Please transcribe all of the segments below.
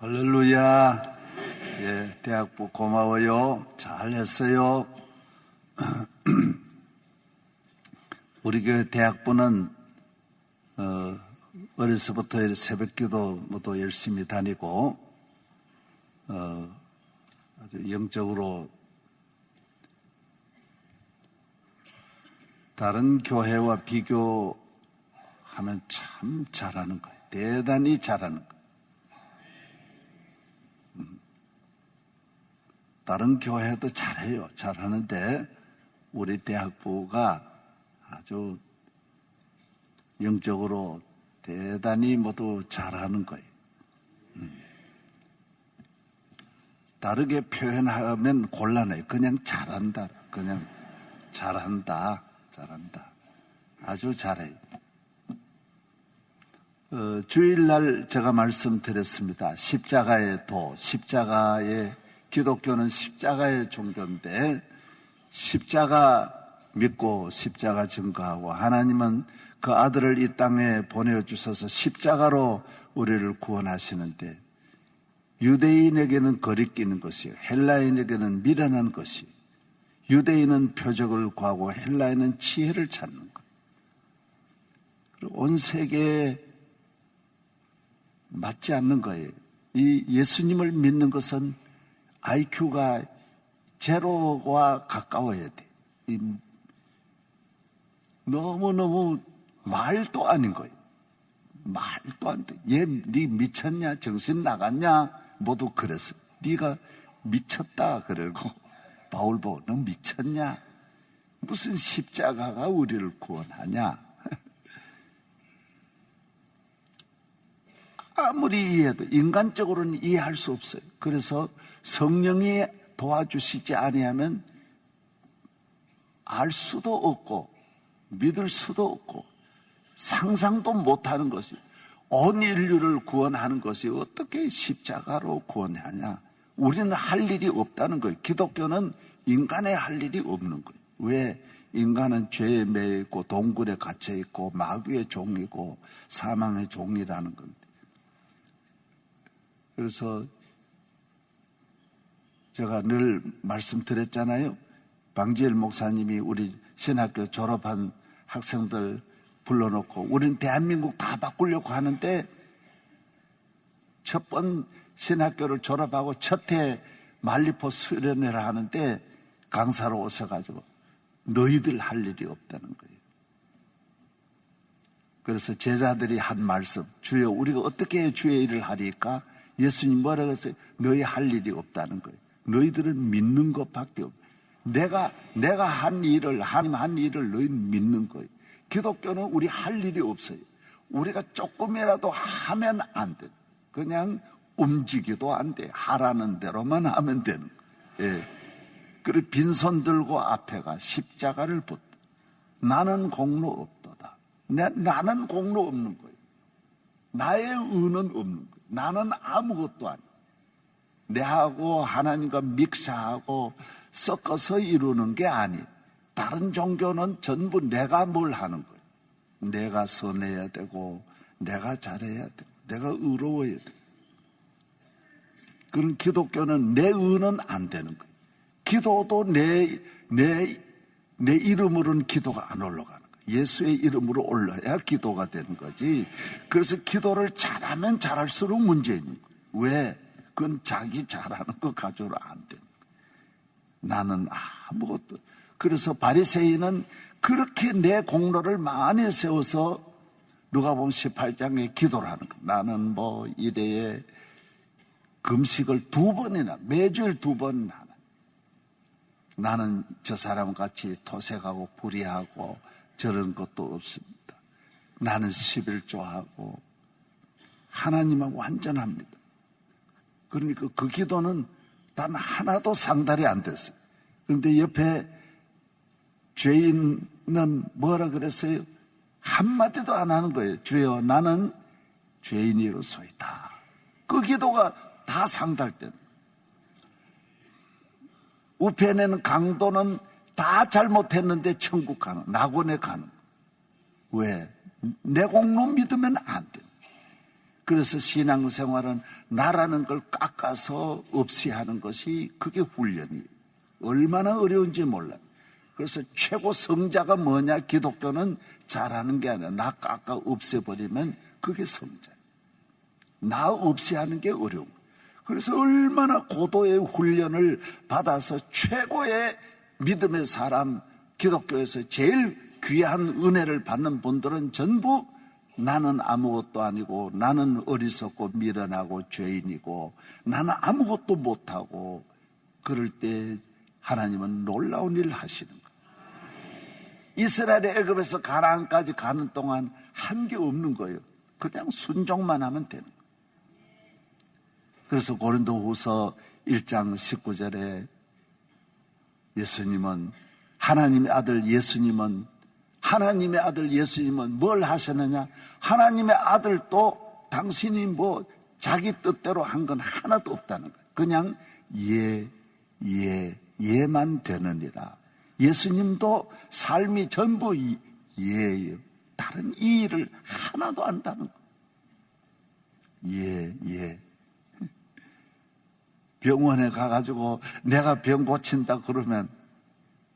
할렐루야. 예, 대학부 고마워요. 잘 했어요. 우리 교회 대학부는, 어, 어려서부터 새벽 기도 모두 열심히 다니고, 어, 아주 영적으로 다른 교회와 비교하면 참 잘하는 거예요. 대단히 잘하는 거예요. 다른 교회도 잘해요. 잘하는데 우리 대학부가 아주 영적으로 대단히 모두 잘하는 거예요. 음. 다르게 표현하면 곤란해요. 그냥 잘한다. 그냥 잘한다. 잘한다. 아주 잘해요. 어, 주일날 제가 말씀드렸습니다. 십자가의 도, 십자가의 기독교는 십자가의 종교인데 십자가 믿고 십자가 증거하고 하나님은 그 아들을 이 땅에 보내주셔서 십자가로 우리를 구원하시는데 유대인에게는 거리끼는 것이요. 헬라인에게는 미련한 것이. 유대인은 표적을 구하고 헬라인은 지혜를 찾는 것. 온 세계에 맞지 않는 거예요. 이 예수님을 믿는 것은 IQ가 제로와 가까워야 돼. 너무너무 말도 아닌 거예요. 말도 안 돼. 얘, 네 미쳤냐? 정신 나갔냐? 모두 그랬어. 네가 미쳤다. 그러고 바울 보고 너 미쳤냐? 무슨 십자가가 우리를 구원하냐? 아무리 이해해도 인간적으로는 이해할 수 없어요. 그래서 성령이 도와주시지 아니하면 알 수도 없고 믿을 수도 없고 상상도 못하는 것이 온 인류를 구원하는 것이 어떻게 십자가로 구원하냐? 우리는 할 일이 없다는 거예요. 기독교는 인간의 할 일이 없는 거예요. 왜? 인간은 죄에 매 있고 동굴에 갇혀 있고 마귀의 종이고 사망의 종이라는 건데. 그래서 제가 늘 말씀드렸잖아요. 방지일 목사님이 우리 신학교 졸업한 학생들 불러놓고 우리는 대한민국 다 바꾸려고 하는데 첫 번 신학교를 졸업하고 첫 해 말리포 수련회를 하는데 강사로 오셔가지고 너희들 할 일이 없다는 거예요. 그래서 제자들이 한 말씀, 주여 우리가 어떻게 주의 일을 하리까? 예수님 뭐라고 했어요? 너희 할 일이 없다는 거예요. 너희들은 믿는 것밖에 없. 내가 내가 한 일을 하나님 한 일을 너희는 믿는 거예요. 기독교는 우리 할 일이 없어요. 우리가 조금이라도 하면 안 돼. 그냥 움직이도 안 돼. 하라는 대로만 하면 되는 거예요. 예. 그리고 빈손 들고 앞에가 십자가를 붙. 나는 공로 없도다. 내, 나는 공로 없는 거예요. 나의 의는 없는 거예요. 나는 아무것도 아니야. 내하고 하나님과 믹스하고 섞어서 이루는 게 아니. 다른 종교는 전부 내가 뭘 하는 거예요. 내가 선해야 되고, 내가 잘해야 되고, 내가 의로워야 되고. 그런 기독교는 내 의는 안 되는 거예요. 기도도 내, 내, 내 이름으로는 기도가 안 올라가는 거예요. 예수의 이름으로 올라야 기도가 되는 거지. 그래서 기도를 잘하면 잘할수록 문제 있는 거예요. 왜? 그건 자기 잘하는 거 가져로 안 돼. 나는 아무것도. 그래서 바리새인은 그렇게 내 공로를 많이 세워서 누가 보면 18장에 기도를 하는 거. 나는 뭐 이래에 금식을 두 번이나 매주일 두 번 하는. 나는 저 사람 같이 토색하고 불의하고 저런 것도 없습니다. 나는 11조하고 하나님은 완전합니다. 그러니까 그 기도는 단 하나도 상달이 안 됐어요. 그런데 옆에 죄인은 뭐라 그랬어요? 한마디도 안 하는 거예요. 주여, 나는 죄인이로소이다. 그 기도가 다 상달된. 우편에는 강도는 다 잘못했는데 천국 가는, 낙원에 가는. 왜? 내 공로 믿으면 안 돼. 그래서 신앙생활은 나라는 걸 깎아서 없이 하는 것이 그게 훈련이에요. 얼마나 어려운지 몰라요. 그래서 최고 성자가 뭐냐? 기독교는 잘하는 게 아니라 나 깎아 없애버리면 그게 성자. 나 없이 하는 게 어려운 거예요. 그래서 얼마나 고도의 훈련을 받아서 최고의 믿음의 사람, 기독교에서 제일 귀한 은혜를 받는 분들은 전부 나는 아무것도 아니고 나는 어리석고 미련하고 죄인이고 나는 아무것도 못하고 그럴 때 하나님은 놀라운 일을 하시는 거예요. 이스라엘의 애굽에서 가나안까지 가는 동안 한 게 없는 거예요. 그냥 순종만 하면 되는 거예요. 그래서 고린도후서 1장 19절에 예수님은 하나님의 아들 예수님은 하나님의 아들 예수님은 뭘 하셨느냐? 하나님의 아들도 당신이 뭐 자기 뜻대로 한 건 하나도 없다는 거예요. 그냥 예, 예, 예만 되느니라. 예수님도 삶이 전부 예예요. 다른 이 일을 하나도 안다는 거예요. 예, 예. 병원에 가가지고 내가 병 고친다 그러면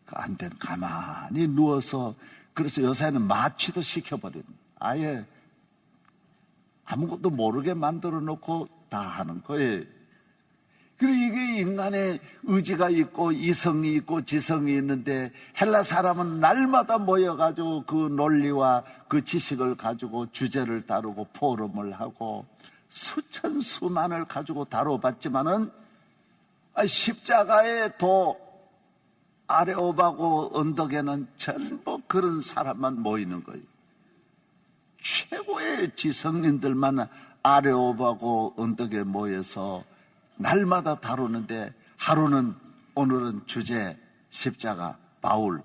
안 되는 가만히 누워서 그래서 요새는 마취도 시켜버리는 아예 아무것도 모르게 만들어 놓고 다 하는 거예요. 그리고 이게 인간의 의지가 있고 이성이 있고 지성이 있는데 헬라 사람은 날마다 모여가지고 그 논리와 그 지식을 가지고 주제를 다루고 포럼을 하고 수천 수만을 가지고 다뤄봤지만은 십자가의 도 아레오바고 언덕에는 전부 그런 사람만 모이는 거예요. 최고의 지성인들만 아레오바고 언덕에 모여서 날마다 다루는데 하루는 오늘은 주제 십자가 바울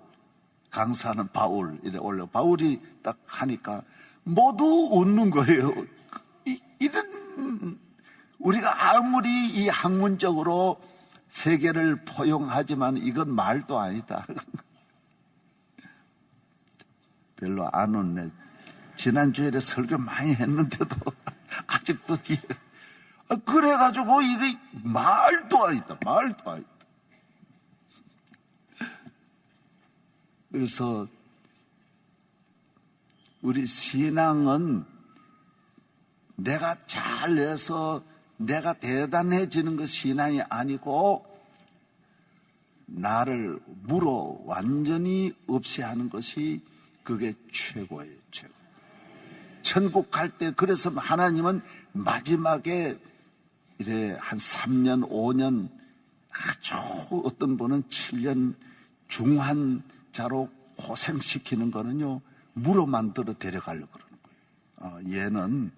강사는 바울 이래 올려 바울이 딱 하니까 모두 웃는 거예요. 이, 이런 우리가 아무리 이 학문적으로 세계를 포용하지만 이건 말도 아니다. 별로 안 웃네. 지난주에 설교 많이 했는데도 아직도 뒤에. 아, 그래가지고 이게 말도 아니다. 말도 아니다. 그래서 우리 신앙은 내가 잘 내서 내가 대단해지는 것 신앙이 아니고 나를 물어 완전히 없애하는 것이 그게 최고예요, 최고. 천국 갈 때 그래서 하나님은 마지막에 이래 한 3년, 5년 아주 어떤 분은 7년 중한 자로 고생시키는 거는요, 물어 만들어 데려가려고 그러는 거예요. 어, 얘는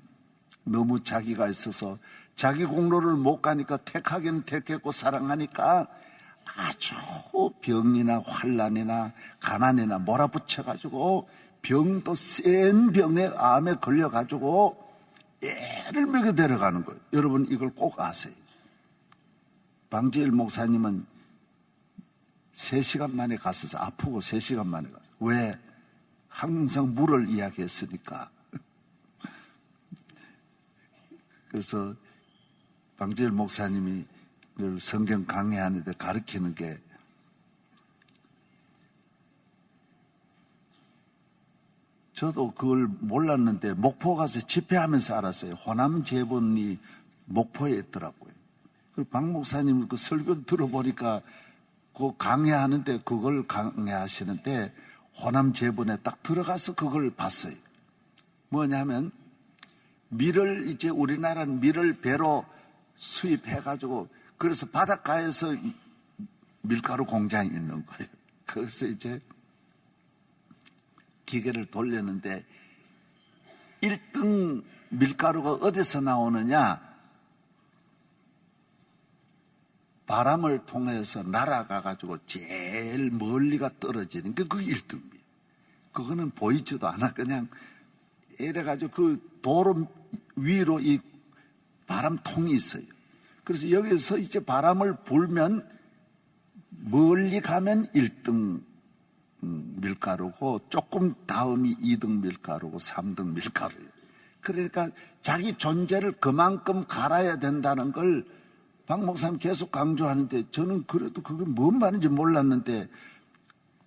너무 자기가 있어서 자기 공로를 못 가니까 택하기는 택했고 사랑하니까 아주 병이나 환란이나 가난이나 몰아붙여가지고 병도 센 병에 암에 걸려가지고 애를 먹여 데려가는 거예요. 여러분 이걸 꼭 아세요. 방지일 목사님은 3시간 만에 갔어서 아프고 3시간 만에 갔어요. 왜? 항상 물을 이야기했으니까. 그래서 방지일 목사님이 늘 성경 강의하는데 가르치는 게 저도 그걸 몰랐는데 목포 가서 집회하면서 알았어요. 호남 재본이 목포에 있더라고요. 박 목사님 그 설교 들어보니까 그 강의하는데 그걸 강의하시는데 호남 재본에 딱 들어가서 그걸 봤어요. 뭐냐면 밀을 이제 우리나라는 밀을 배로 수입해가지고 그래서 바닷가에서 밀가루 공장이 있는 거예요. 그래서 이제 기계를 돌렸는데 1등 밀가루가 어디서 나오느냐? 바람을 통해서 날아가가지고 제일 멀리가 떨어지는 게 그게 1등이에요. 그거는 보이지도 않아. 그냥 이래가지고 그 도로 위로 이 바람통이 있어요. 그래서 여기서 이제 바람을 불면 멀리 가면 1등 음, 밀가루고 조금 다음이 2등 밀가루고 3등 밀가루예요. 그러니까 자기 존재를 그만큼 갈아야 된다는 걸 박 목사님 계속 강조하는데 저는 그래도 그게 뭔 말인지 몰랐는데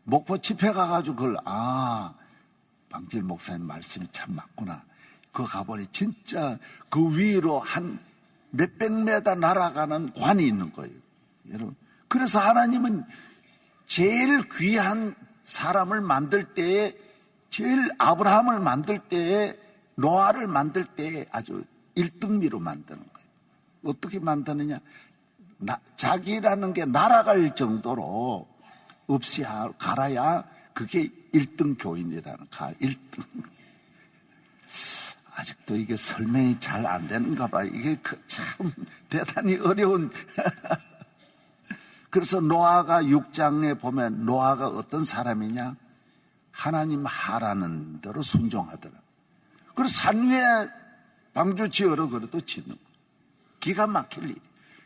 목포 집회 가가지고 그걸 아 방질 목사님 말씀이 참 맞구나. 그 가보니 진짜 그 위로 한 몇백 메다 날아가는 관이 있는 거예요. 여러분. 그래서 하나님은 제일 귀한 사람을 만들 때에 제일 아브라함을 만들 때에 노아를 만들 때에 아주 1등미로 만드는 거예요. 어떻게 만드느냐? 나, 자기라는 게 날아갈 정도로 없이 갈아야 그게 1등 교인이라는 가 1등. 아직도 이게 설명이 잘 안 되는가 봐. 이게 그참 대단히 어려운. 그래서 노아가 6장에 보면 노아가 어떤 사람이냐? 하나님 하라는 대로 순종하더라. 그리고 산 위에 방주 지어러 그래도 짓는 거. 기가 막힐 일.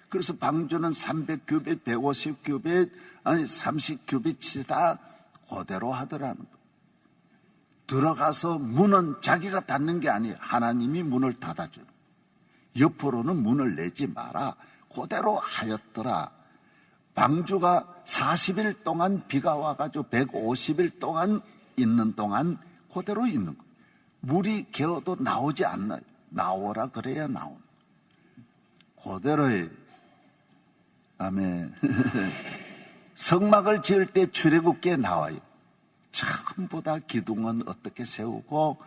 그래서 방주는 300규빗, 150규빗, 아니 30규빗 치다 그대로 하더라는 거. 들어가서 문은 자기가 닫는 게 아니에요. 하나님이 문을 닫아주는. 옆으로는 문을 내지 마라. 그대로 하였더라. 방주가 40일 동안 비가 와가지고 150일 동안 있는 동안 그대로 있는 거예요. 물이 개어도 나오지 않나요? 나오라 그래야 나오는 그대로의 아멘. 성막을 지을 때 출애굽기에 나와요. 처음보다 기둥은 어떻게 세우고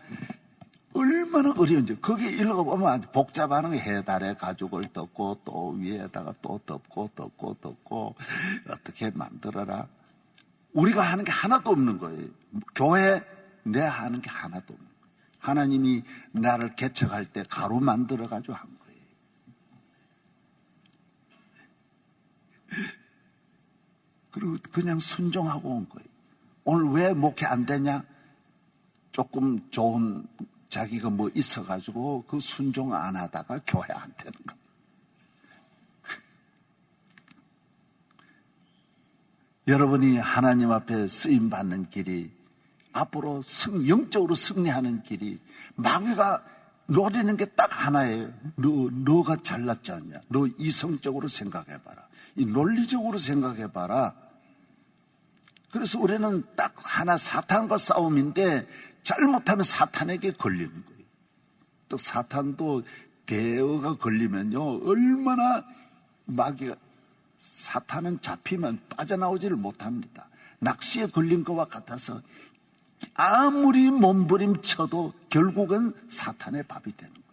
얼마나 어려운지. 거기 읽어보면 복잡한 해달에 가죽을 덮고 또 위에다가 또 덮고 덮고 덮고 어떻게 만들어라. 우리가 하는 게 하나도 없는 거예요. 교회 내 하는 게 하나도 없는 거예요. 하나님이 나를 개척할 때 가루 만들어 가지고 한 거예요. 그리고 그냥 순종하고 온 거예요 오늘 왜 목회 안 되냐? 조금 좋은 자기가 뭐 있어가지고 그 순종 안 하다가 교회 안 되는 거. 여러분이 하나님 앞에 쓰임 받는 길이 앞으로 승, 영적으로 승리하는 길이 마귀가 노리는 게 딱 하나예요. 너, 너가 잘났지 않냐? 너 이성적으로 생각해봐라. 이 논리적으로 생각해봐라. 그래서 우리는 딱 하나 사탄과 싸움인데 잘못하면 사탄에게 걸리는 거예요. 또 사탄도 대어가 걸리면요 얼마나 마귀가 사탄은 잡히면 빠져나오지를 못합니다. 낚시에 걸린 것과 같아서 아무리 몸부림쳐도 결국은 사탄의 밥이 되는 거예요.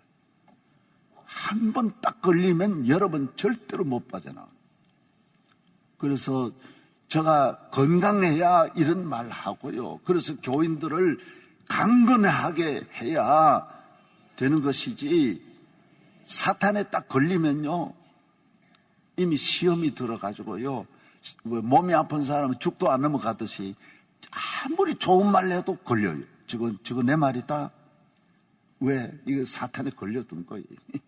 한 번 딱 걸리면 여러분 절대로 못 빠져나와요. 그래서 제가 건강해야 이런 말 하고요. 그래서 교인들을 강건하게 해야 되는 것이지 사탄에 딱 걸리면요. 이미 시험이 들어가지고요. 뭐 몸이 아픈 사람은 죽도 안 넘어가듯이 아무리 좋은 말 해도 걸려요. 저거, 저거 내 말이다. 왜? 이거 사탄에 걸렸던 거예요.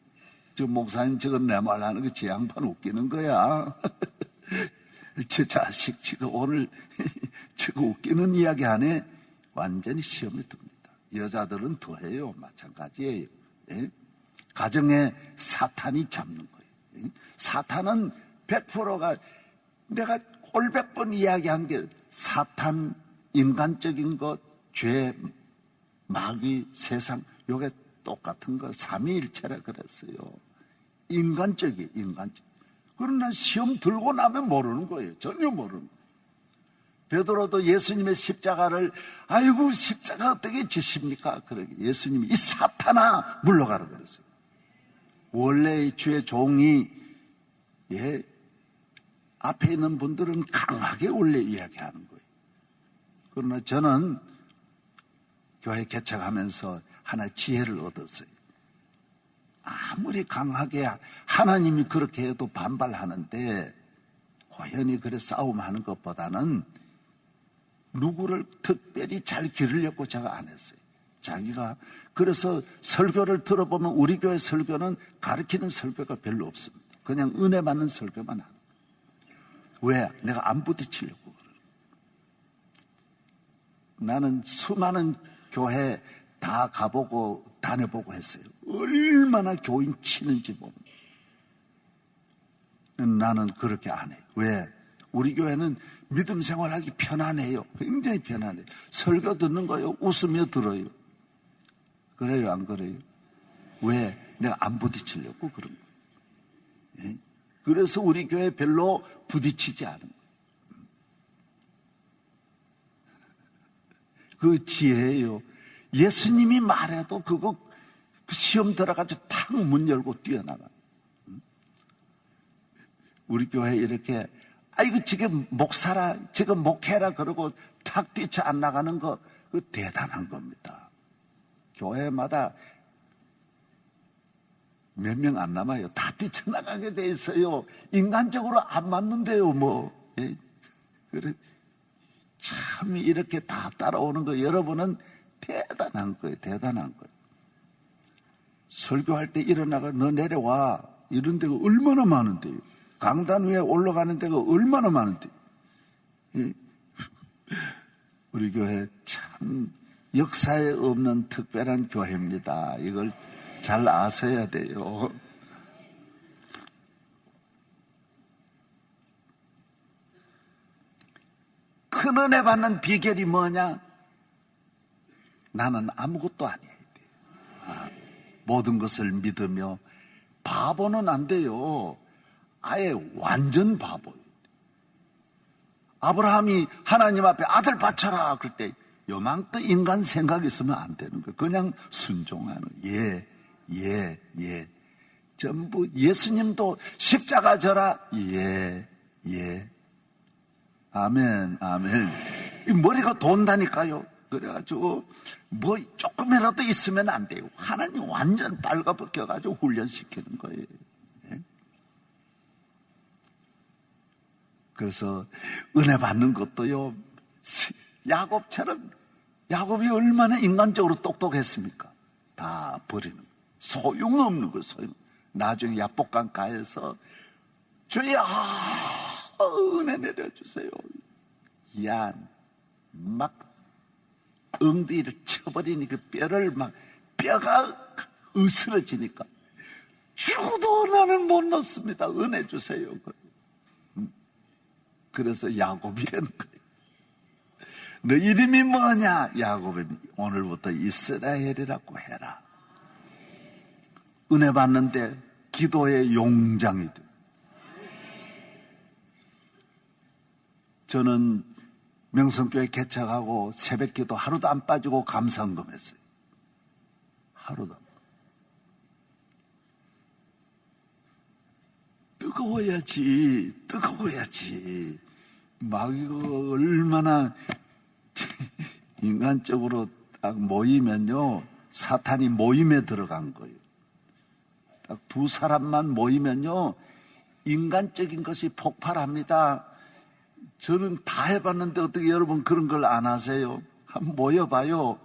저 목사님 저거 내말 하는 거제 양반 웃기는 거야. 저 자식 지금 오늘 지금 웃기는 이야기 안에 완전히 시험이 듭니다. 여자들은 더해요. 마찬가지예요. 예? 가정에 사탄이 잡는 거예요. 예? 사탄은 100%가 내가 꼴백 번 이야기한 게 사탄, 인간적인 것, 죄, 마귀, 세상, 요게 똑같은 거, 삼위일체라 그랬어요. 인간적이, 인간적. 그러나 시험 들고 나면 모르는 거예요. 전혀 모르는 거예요. 베드로도 예수님의 십자가를 아이고 십자가 어떻게 지십니까? 그러게 예수님이 이 사탄아 물러가라 그랬어요. 원래 주의 종이 예 앞에 있는 분들은 강하게 원래 이야기하는 거예요. 그러나 저는 교회 개척하면서 하나 지혜를 얻었어요. 아무리 강하게 하나님이 그렇게 해도 반발하는데 고연히 그래 싸움하는 것보다는 누구를 특별히 잘 기르려고 제가 안 했어요. 자기가 그래서 설교를 들어보면 우리 교회 설교는 가르치는 설교가 별로 없습니다. 그냥 은혜 받는 설교만 하는 왜? 내가 안 부딪히려고 그래. 나는 수많은 교회 다 가보고 다녀보고 했어요. 얼마나 교인 치는지 보면. 나는 그렇게 안 해요. 왜? 우리 교회는 믿음 생활하기 편안해요. 굉장히 편안해요. 설교 듣는 거요. 웃으며 들어요. 그래요, 안 그래요? 왜? 내가 안 부딪히려고 그런 거. 예? 그래서 우리 교회 별로 부딪히지 않은 거예요. 그 지혜예요. 예수님이 말해도 그거 그 시험 들어가지고 탁 문 열고 뛰어나가. 우리 교회 이렇게 아이고 지금 목사라 지금 목해라 그러고 탁 뛰쳐 안 나가는 거 그 대단한 겁니다. 교회마다 몇 명 안 남아요. 다 뛰쳐나가게 돼 있어요. 인간적으로 안 맞는데요, 뭐. 예. 그래. 참 이렇게 다 따라오는 거 여러분은 대단한 거예요. 대단한 거예요. 설교할 때 일어나가 너 내려와. 이런 데가 얼마나 많은데요. 강단 위에 올라가는 데가 얼마나 많은데. 예. 우리 교회 참 역사에 없는 특별한 교회입니다. 이걸 잘 아셔야 돼요. 큰 은혜 받는 비결이 뭐냐? 나는 아무것도 아니에요. 아, 모든 것을 믿으며 바보는 안 돼요. 아예 완전 바보예요. 아브라함이 하나님 앞에 아들 바쳐라 그럴 때 요만큼 인간 생각 있으면 안 되는 거예요. 그냥 순종하는 예, 예, 예. 전부 예수님도 십자가 져라 예, 예. 아멘, 아멘. 머리가 돈다니까요. 그래가지고 뭐 조금이라도 있으면 안 돼요. 하나님 완전 빨가벗겨가지고 훈련시키는 거예요. 예? 그래서 은혜 받는 것도요. 야곱처럼 야곱이 얼마나 인간적으로 똑똑했습니까? 다 버리는 거. 소용없는 거 소용. 나중에 야복강 가에서 주야 은혜 내려주세요. 야, 막 엉덩이를 쳐버리니까 뼈를 막 뼈가 으스러지니까 죽어도 나는 못 넣습니다. 은혜 주세요. 음. 그래서 야곱이 되는 거예요. 너 이름이 뭐냐? 야곱이 오늘부터 이스라엘이라고 해라. 은혜 받는데 기도의 용장이 돼. 저는 명성교회 개척하고 새벽 기도 하루도 안 빠지고 감사헌금 했어요. 하루도 안 뜨거워야지, 뜨거워야지. 막 이거 얼마나 인간적으로 딱 모이면요, 사탄이 모임에 들어간 거예요. 딱 두 사람만 모이면요, 인간적인 것이 폭발합니다. 저는 다 해봤는데 어떻게 여러분 그런 걸 안 하세요? 한번 모여봐요.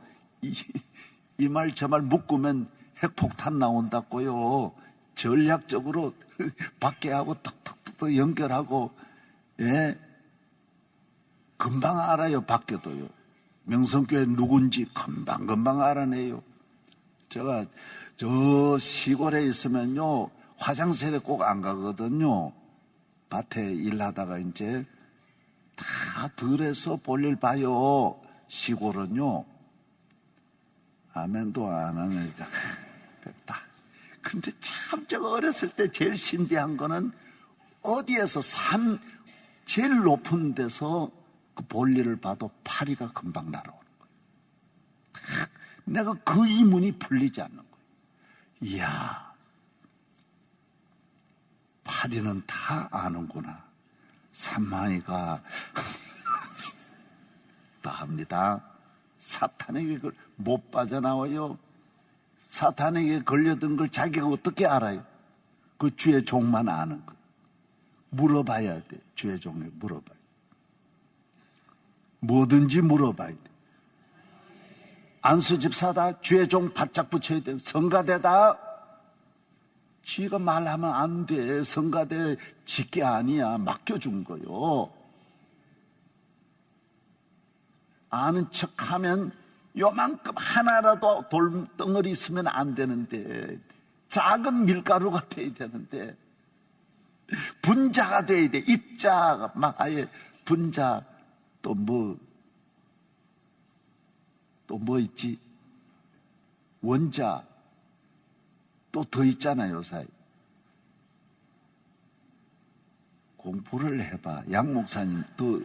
이 말 저말 묶으면 핵폭탄 나온다고요. 전략적으로 밖에 하고 턱턱턱 연결하고, 예. 금방 알아요, 밖에도요. 명성교회 누군지 금방 금방 알아내요. 제가 저 시골에 있으면요, 화장실에 꼭 안 가거든요. 밭에 일하다가 이제 다 들에서 볼일 봐요. 시골은요. 아멘도 안 하네. 됐다. 근데 참 제가 어렸을 때 제일 신비한 거는 어디에서 산 제일 높은 데서 그 볼일을 봐도 파리가 금방 날아오는 거예요. 내가 그 이문이 풀리지 않는 거예요. 이야, 파리는 다 아는구나. 산마이가 다 합니다. 사탄에게 못 빠져나와요. 사탄에게 걸려든 걸 자기가 어떻게 알아요? 그 주의 종만 아는 거. 물어봐야 돼. 주의 종에 물어봐요. 뭐든지 물어봐야 돼. 안수집사다. 주의 종 바짝 붙여야 돼. 성가대다. 지가 말하면 안 돼. 성가대 짓게 아니야. 맡겨준 거요. 아는 척 하면 요만큼 하나라도 돌덩어리 있으면 안 되는데 작은 밀가루가 돼야 되는데 분자가 돼야 돼. 입자가 막 아예 분자 또 뭐 또 뭐 있지? 원자 또 더 있잖아요, 사이. 공부를 해봐. 양 목사님 또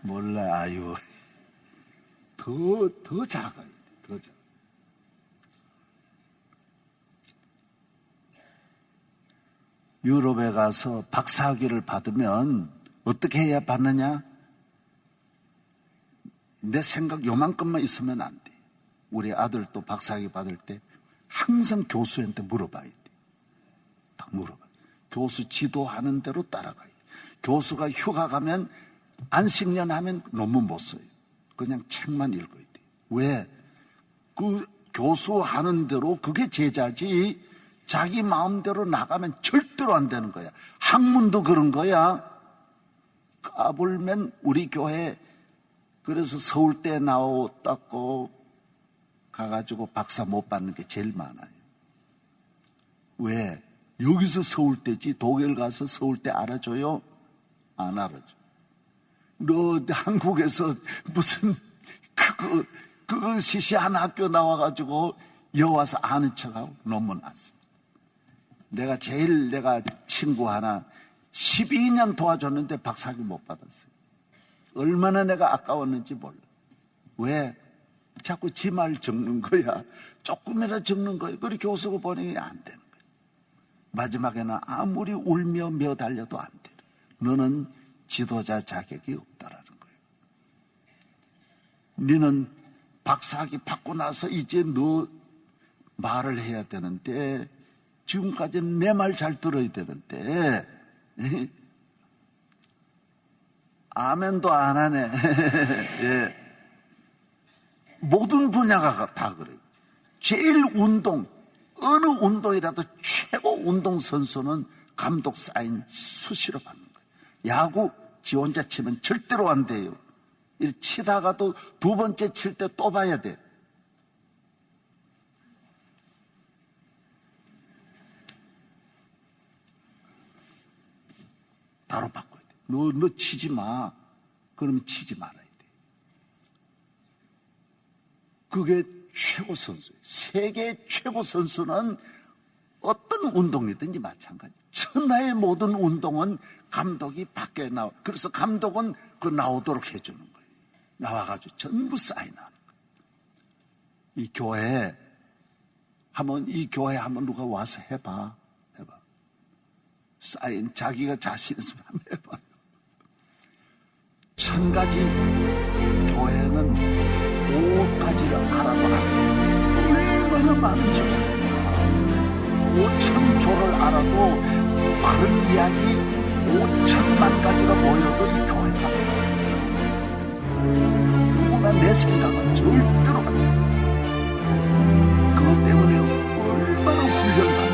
몰라 아유 더 더 작아요, 더 작아. 유럽에 가서 박사학위를 받으면 어떻게 해야 받느냐? 내 생각 요만큼만 있으면 안 돼. 우리 아들도 박사학위 받을 때 항상 교수한테 물어봐야 돼. 다 물어봐. 교수 지도하는 대로 따라가야 돼. 교수가 휴가 가면 안식년 하면 논문 못 써요. 그냥 책만 읽어야 돼. 왜? 그 교수 하는 대로 그게 제자지 자기 마음대로 나가면 절대로 안 되는 거야. 학문도 그런 거야. 까불면 우리 교회 그래서 서울대 나왔다고 가가지고 박사 못 받는 게 제일 많아요. 왜? 여기서 서울대지 독일 가서 서울대 알아줘요? 안 알아줘. 너 한국에서 무슨 그거 그거 시시한 학교 나와가지고 여와서 아는 척하고 논문 안 씁니다. 내가 제일 내가 친구 하나 12년 도와줬는데 박사학위 못 받았어요. 얼마나 내가 아까웠는지 몰라. 왜? 자꾸 지 말 적는 거야. 조금이라 적는 거야. 그리 교수가 보니 안 되는 거야. 마지막에는 아무리 울며 며 달려도 안 돼. 너는 지도자 자격이 없다라는 거예요. 너는 박사학위 받고 나서 이제 너 말을 해야 되는데 지금까지는 내 말 잘 들어야 되는데 아멘도 안 하네. 예. 모든 분야가 다 그래요. 제일 운동, 어느 운동이라도 최고 운동 선수는 감독 사인 수시로 받는 거예요. 야구 지 혼자 치면 절대로 안 돼요. 이 치다가도 두 번째 칠 때 또 봐야 돼. 따로 바꿔야 돼. 너, 너 치지 마. 그러면 치지 말아야 돼. 그게 최고 선수예요. 세계 최고 선수는 어떤 운동이든지 마찬가지. 천하의 모든 운동은 감독이 밖에 나와. 그래서 감독은 그 나오도록 해주는 거예요. 나와가지고 전부 사인하는 거예요. 이 교회, 한번, 이 교회 한번 누가 와서 해봐. 해봐. 사인, 자기가 자신 있으면 한번 해봐. 천 가지 교회는 안 돼. 얼마나 많은 줄 오천 조를 알아도 바른 이야기 오천만 가지가 모여도 이 교회가 누구나 내 생각은 절대로 안 돼. 그것 때문에 얼마나 훈련받는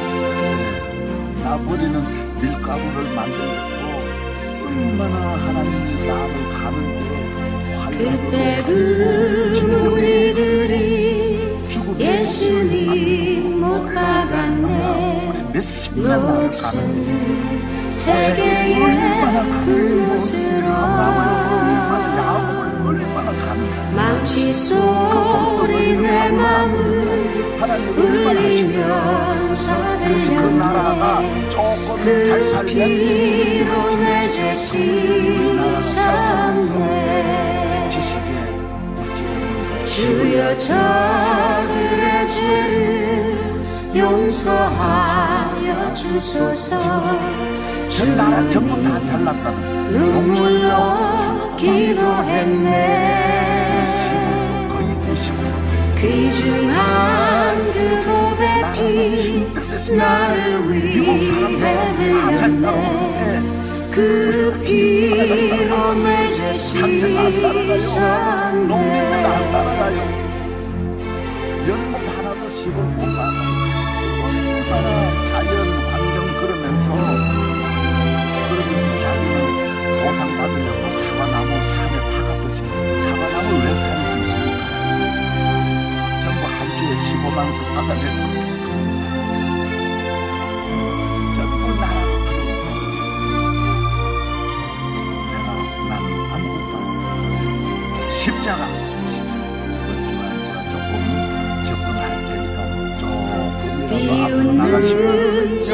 나 버리는 밀가루를 만들고 얼마나 하나님이 나를 가는데 그때 그 우리들이 죽음의 예수님 못 박았네 녹슨 세계의 가는가 망치 소리 내 맘을 울리면서 그래서 그 나라가 조금 그 잘 살면 피로 내죄 씻었네 지식에 어찌 보면 주여 저들의 죄를 용서하여 주소서. 저 나라 전부 다 잘났다는 눈물로 기도했네. 거의 99 귀중한 그 고백 피 나를 위해 다 흘렸네. 잘났는데 그 피로 내 죄 씻었네. 연못 하나도 시골 못 가나 얼마나 자연 환경 그러면서 그러면서 자기는 보상받으려고 사과나무 산에 다가쁘시고 사과나무 왜 산에 심습니까? 전부 한 주에 15방석 받아내는 조금 조금이라도 앞으로 비웃는 저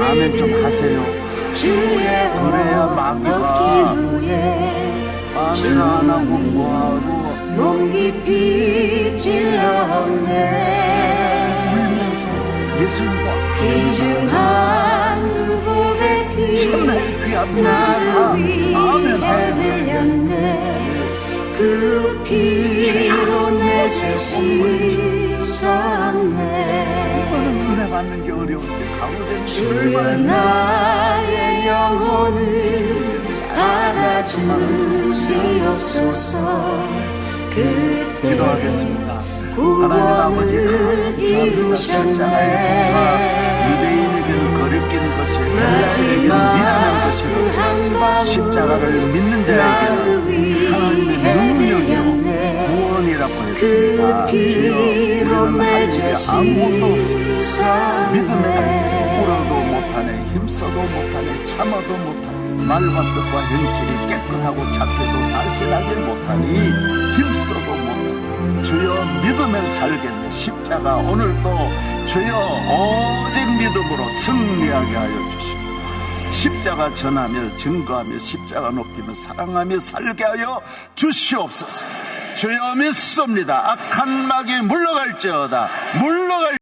아멘 좀 하세요. 그래야 온 마귀가 걷기 후에 아멘 안 하고 뭐하고 몸 깊이 찔렀네. 예수님과 귀중한 참나의 귀한 나를 위해 흘렸네 그 피로 내죄 씻었네 은혜 받는 게 어려운데 가운데 주여 나의 영혼을 받아주시옵소서 그때 기도하겠습니다. 하나님 아버지. 십자가의 이루셨네 유대인에게는 거리끼는 것이 헬라인에게는 믿는 것이고 십자가를 믿는 자에게는 하나님의 능력이요. 구원이라고 그 했습니다. 주여 피로 우리는 하나님께 아무것도 없습니다. 믿음에 울어도 못하네 힘써도 못하네 참아도 못하네 말과 뜻과 행실이 깨끗하고 착해도 날씬하게 못하니 힘써도 못하네 주여 믿으면 살겠네 십자가 오늘도 주여 오직 믿음으로 승리하게 하여 주시고 십자가 전하며 증거하며 십자가 높이며 사랑하며 살게 하여 주시옵소서. 주여 믿습니다. 악한 막이 물러갈지어다. 물러갈